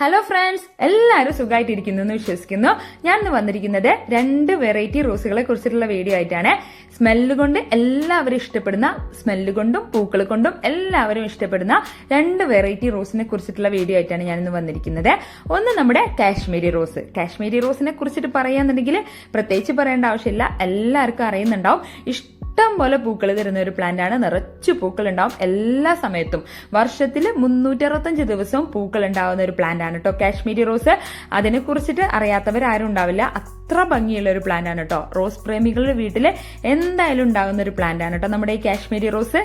Hello friends എല്ലാവരും സുഖമായിട്ടിരിക്കുന്നു എന്ന് വിശ്വസിക്കുന്നു. ഞാൻ ഇന്ന് വന്നിരിക്കുന്നത് രണ്ട് വെറൈറ്റി റോസുകളെ കുറിച്ചിട്ടുള്ള വീഡിയോ ആയിട്ടാണ്. സ്മെല്ല് കൊണ്ട് എല്ലാവരും ഇഷ്ടപ്പെടുന്ന സ്മെല്ല് കൊണ്ടും പൂക്കൾ കൊണ്ടും എല്ലാവരും ഇഷ്ടപ്പെടുന്ന രണ്ട് വെറൈറ്റി റോസിനെ കുറിച്ചിട്ടുള്ള വീഡിയോ ആയിട്ടാണ് ഞാൻ ഇന്ന് വന്നിരിക്കുന്നത്. ഒന്ന് നമ്മുടെ കാശ്മീരി റോസ് കാശ്മീരി റോസിനെ കുറിച്ചിട്ട് പറയാന്നുണ്ടെങ്കിൽ പ്രത്യേകിച്ച് പറയേണ്ട ആവശ്യമില്ല. എല്ലാവർക്കും അറിയുന്നുണ്ടാവും. ഇഷ്ടം പോലെ പൂക്കൾ തരുന്ന ഒരു പ്ലാന്റ് ആണ്. നിറച്ച് പൂക്കൾ ഉണ്ടാവും എല്ലാ സമയത്തും. വർഷത്തിൽ മുന്നൂറ്ററുപത്തഞ്ച് ദിവസവും പൂക്കൾ ഉണ്ടാവുന്ന ഒരു പ്ലാന്റ് ആണ് കേട്ടോ കാശ്മീരി റോസ്. അതിനെ കുറിച്ചിട്ട് അറിയാത്തവർ ആരും ഉണ്ടാവില്ല. അത്ര ഭംഗിയുള്ള ഒരു പ്ലാന്റ് ആണ് കേട്ടോ റോസ് പ്രേമികളുടെ വീട്ടിൽ എന്തായാലും ഉണ്ടാകുന്ന ഒരു പ്ലാന്റ് ആണ് കേട്ടോ നമ്മുടെ ഈ കാശ്മീരി റോസ്.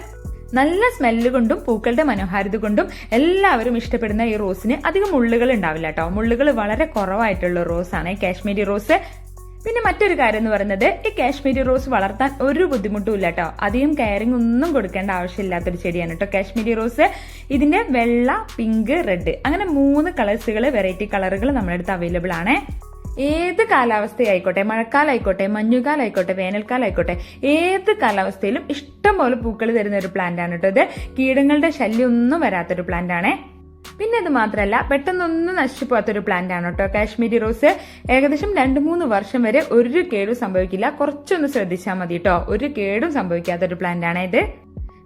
നല്ല സ്മെല്ല് കൊണ്ടും പൂക്കളുടെ മനോഹാരിത കൊണ്ടും എല്ലാവരും ഇഷ്ടപ്പെടുന്ന ഈ റോസിന് അധികം മുള്ളുകൾ ഉണ്ടാവില്ല കേട്ടോ മുള്ളുകൾ വളരെ കുറവായിട്ടുള്ള റോസാണ് കാശ്മീരി റോസ്. പിന്നെ മറ്റൊരു കാര്യം എന്ന് പറയുന്നത് ഈ കാശ്മീരി റോസ് വളർത്താൻ ഒരു ബുദ്ധിമുട്ടും ഇല്ല കേട്ടോ അധികം കെയറിങ് ഒന്നും കൊടുക്കേണ്ട ആവശ്യമില്ലാത്തൊരു ചെടിയാണ് കേട്ടോ കാശ്മീരി റോസ് ഇതിന്റെ വെള്ള പിങ്ക് റെഡ് അങ്ങനെ മൂന്ന് കളേഴ്സുകൾ വെറൈറ്റി കളറുകൾ നമ്മുടെ അടുത്ത് അവൈലബിൾ ആണ്. ഏത് കാലാവസ്ഥയായിക്കോട്ടെ മഴക്കാലമായിക്കോട്ടെ മഞ്ഞുകാലമായിക്കോട്ടെ വേനൽക്കാലമായിക്കോട്ടെ ഏത് കാലാവസ്ഥയിലും ഇഷ്ടം പോലെ പൂക്കൾ തരുന്ന ഒരു പ്ലാന്റ് ആണ് കേട്ടോ ഇത്. കീടങ്ങളുടെ ശല്യം ഒന്നും വരാത്തൊരു പ്ലാന്റ് ആണേ. പിന്നെ അത് മാത്രമല്ല പെട്ടെന്നൊന്നും നശിച്ചു പോകാത്തൊരു പ്ലാന്റ് ആണ് കേട്ടോ കാശ്മീരി റോസ് ഏകദേശം രണ്ട് മൂന്ന് വർഷം വരെ ഒരു കേടും സംഭവിക്കില്ല. കുറച്ചൊന്ന് ശ്രദ്ധിച്ചാൽ മതി കേട്ടോ ഒരു കേടും സംഭവിക്കാത്തൊരു പ്ലാന്റ് ആണ് ഇത്.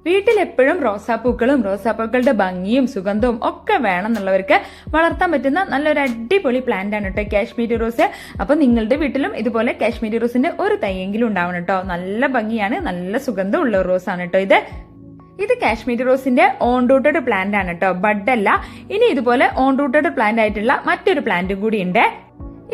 വീട്ടിൽ എപ്പോഴും റോസാപ്പൂക്കളും റോസാപ്പൂക്കളുടെ ഭംഗിയും സുഗന്ധവും ഒക്കെ വേണം എന്നുള്ളവർക്ക് വളർത്താൻ പറ്റുന്ന നല്ലൊരു അടിപൊളി പ്ലാന്റ് ആണ് കേട്ടോ കാശ്മീരി റോസ്. അപ്പൊ നിങ്ങളുടെ വീട്ടിലും ഇതുപോലെ കാശ്മീരി റോസിന്റെ ഒരു തൈയെങ്കിലും ഉണ്ടാവണം കേട്ടോ നല്ല ഭംഗിയാണ് നല്ല സുഗന്ധമുള്ള ആണ് കേട്ടോ ഇത്. ഇത് കാശ്മീർ റോസിന്റെ ഓൺ റൂട്ടഡ് പ്ലാന്റ് ആണ് കേട്ടോ ബഡ് അല്ല. ഇനി ഇതുപോലെ ഓൺ റൂട്ടഡ് പ്ലാന്റ് ആയിട്ടുള്ള മറ്റൊരു പ്ലാന്റും കൂടി ഉണ്ട്.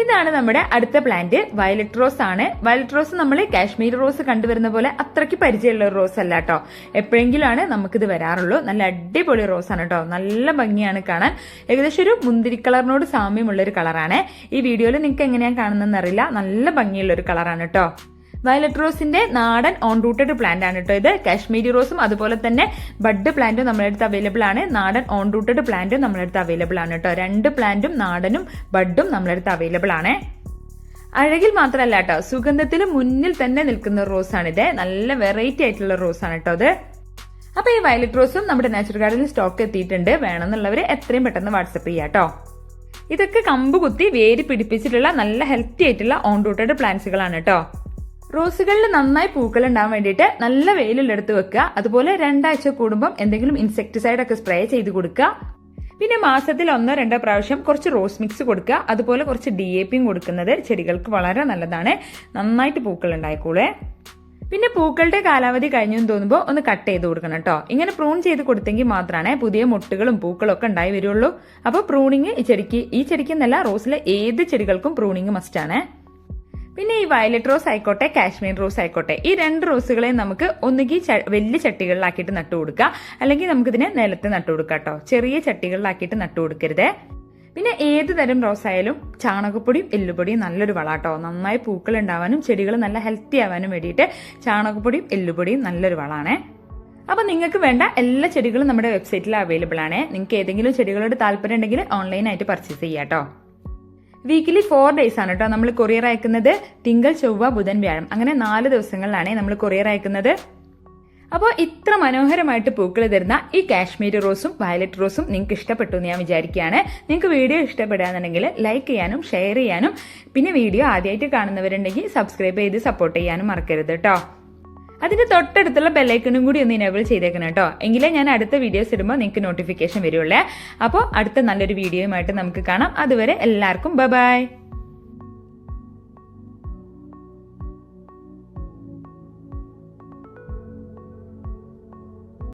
ഇതാണ് നമ്മുടെ അടുത്ത പ്ലാന്റ് വയലറ്റ് റോസ് ആണ്. വയലറ്റ് റോസ് നമ്മൾ കാശ്മീർ റോസ് കണ്ടുവരുന്ന പോലെ അത്രയ്ക്ക് പരിചയമുള്ള ഒരു റോസ് അല്ല കേട്ടോ എപ്പോഴെങ്കിലും ആണ് നമുക്കിത് വരാറുള്ളൂ. നല്ല അടിപൊളി റോസ് ആണ് കേട്ടോ നല്ല ഭംഗിയാണ് കാണാൻ. ഏകദേശം ഒരു മുന്തിരി കളറിനോട് സാമ്യമുള്ള ഒരു കളറാണ് ഈ വീഡിയോയിൽ നിങ്ങൾക്ക് എങ്ങനെയാണ് കാണുന്നതെന്ന് അറിയില്ല. നല്ല ഭംഗിയുള്ള ഒരു കളറാണ് കേട്ടോ വയലറ്റ് റോസിന്റെ നാടൻ ഓൺ റൂട്ടഡ് പ്ലാന്റ് ആണ് കേട്ടോ ഇത്. കാശ്മീരി റോസും അതുപോലെ തന്നെ ബഡ് പ്ലാന്റും നമ്മുടെ അടുത്ത് അവൈലബിൾ ആണ്. നാടൻ ഓൺ റൂട്ടഡ് പ്ലാന്റും നമ്മുടെ അടുത്ത് അവൈലബിൾ ആണ് കേട്ടോ രണ്ട് പ്ലാന്റും നാടനും ബഡും നമ്മുടെ അടുത്ത് അവൈലബിൾ ആണ്. അഴകിൽ മാത്രമല്ല കേട്ടോ സുഗന്ധത്തിൽ മുന്നിൽ തന്നെ നിൽക്കുന്ന റോസാണിത്. നല്ല വെറൈറ്റി ആയിട്ടുള്ള റോസാണ് കേട്ടോ അത് അപ്പൊ ഈ വയലറ്റ് റോസും നമ്മുടെ നാച്ചുറൽ ഗാർഡനിൽ സ്റ്റോക്ക് എത്തിയിട്ടുണ്ട്. വേണമെന്നുള്ളവർ എത്രയും പെട്ടെന്ന് വാട്സപ്പ് ചെയ്യാം കേട്ടോ ഇതൊക്കെ കമ്പ് കുത്തി വേര് പിടിപ്പിച്ചിട്ടുള്ള നല്ല ഹെൽത്തി ആയിട്ടുള്ള ഓൺ റൂട്ടഡ് പ്ലാന്റ്സുകളാണ് കേട്ടോ റോസുകളിൽ നന്നായി പൂക്കൾ ഉണ്ടാകാൻ വേണ്ടിയിട്ട് നല്ല വെയിലുള്ളെടുത്ത് വെക്കുക. അതുപോലെ രണ്ടാഴ്ച കൂടുമ്പം എന്തെങ്കിലും ഇൻസെക്ടിസൈഡ് ഒക്കെ സ്പ്രേ ചെയ്ത് കൊടുക്കുക. പിന്നെ മാസത്തിൽ ഒന്നോ രണ്ടോ പ്രാവശ്യം കുറച്ച് റോസ് മിക്സ് കൊടുക്കുക. അതുപോലെ കുറച്ച് ഡി എ പിയും കൊടുക്കുന്നത് ചെടികൾക്ക് വളരെ നല്ലതാണ്. നന്നായിട്ട് പൂക്കൾ ഉണ്ടായിക്കോളേ. പിന്നെ പൂക്കളുടെ കാലാവധി കഴിഞ്ഞു എന്ന് തോന്നുമ്പോൾ ഒന്ന് കട്ട് ചെയ്ത് കൊടുക്കണം കേട്ടോ. ഇങ്ങനെ പ്രൂൺ ചെയ്ത് കൊടുത്തെങ്കിൽ മാത്രമാണ് പുതിയ മുട്ടുകളും പൂക്കളും ഒക്കെ ഉണ്ടായി വരുള്ളൂ. അപ്പോൾ പ്രൂണിങ് ഈ ചെടിക്ക് ഈ ചെടിക്ക് എന്നല്ല റോസിലെ ഏത് ചെടികൾക്കും പ്രൂണിങ് മസ്റ്റാണ് പിന്നെ ഈ വയലറ്റ് റോസ് ആയിക്കോട്ടെ കാശ്മീർ റോസ് ആയിക്കോട്ടെ ഈ രണ്ട് റോസുകളെ നമുക്ക് ഒന്നുകിൽ വലിയ ചട്ടികളിലാക്കിയിട്ട് നട്ടു കൊടുക്കുക അല്ലെങ്കിൽ നമുക്കിതിനെ നിലത്ത് നട്ടു കൊടുക്കാം കേട്ടോ. ചെറിയ ചട്ടികളിലാക്കിയിട്ട് നട്ടു കൊടുക്കരുത്. പിന്നെ ഏത് തരം റോസ് ആയാലും ചാണകപ്പൊടിയും എല്ലുപൊടിയും നല്ലൊരു വളാട്ടോ നന്നായി പൂക്കൾ ഉണ്ടാവാനും ചെടികൾ നല്ല ഹെൽത്തി ആവാനും വേണ്ടിയിട്ട് ചാണകപ്പൊടിയും എല്ലുപൊടിയും നല്ലൊരു വളാണേ. അപ്പൊ നിങ്ങൾക്ക് വേണ്ട എല്ലാ ചെടികളും നമ്മുടെ വെബ്സൈറ്റിൽ അവൈലബിൾ ആണ്. നിങ്ങൾക്ക് ഏതെങ്കിലും ചെടികളോട് താല്പര്യം ഉണ്ടെങ്കിൽ ഓൺലൈനായിട്ട് പർച്ചേസ് ചെയ്യാം കേട്ടോ. വീക്കിലി ഫോർ ഡേയ്സ് ആണ് കേട്ടോ നമ്മൾ കൊറിയർ അയക്കുന്നത് തിങ്കൾ ചൊവ്വ ബുധൻ വ്യാഴം. അങ്ങനെ നാല് ദിവസങ്ങളിലാണ് നമ്മൾ കൊറിയർ അയക്കുന്നത്. അപ്പോൾ ഇത്ര മനോഹരമായിട്ട് പൂക്കൾ തരുന്ന ഈ കാശ്മീരി റോസും വയലറ്റ് റോസും നിങ്ങൾക്ക് ഇഷ്ടപ്പെട്ടു എന്ന് ഞാൻ വിചാരിക്കുകയാണ്. നിങ്ങൾക്ക് വീഡിയോ ഇഷ്ടപ്പെടുകയാണെന്നുണ്ടെങ്കിൽ ലൈക്ക് ചെയ്യാനും ഷെയർ ചെയ്യാനും പിന്നെ വീഡിയോ ആദ്യമായിട്ട് കാണുന്നവരുണ്ടെങ്കിൽ സബ്സ്ക്രൈബ് ചെയ്ത് സപ്പോർട്ട് ചെയ്യാനും മറക്കരുത് കേട്ടോ അതിന്റെ തൊട്ടടുത്തുള്ള ബെല്ലൈക്കണും കൂടി ഒന്ന് ഇനേബിൾ ചെയ്തേക്കണം കേട്ടോ. എങ്കിലേ ഞാൻ അടുത്ത വീഡിയോസ് ഇടുമ്പോൾ നിങ്ങൾക്ക് നോട്ടിഫിക്കേഷൻ വരുള്ളേ. അപ്പോൾ അടുത്ത നല്ലൊരു വീഡിയോയുമായിട്ട് നമുക്ക് കാണാം. അതുവരെ എല്ലാവർക്കും ബൈ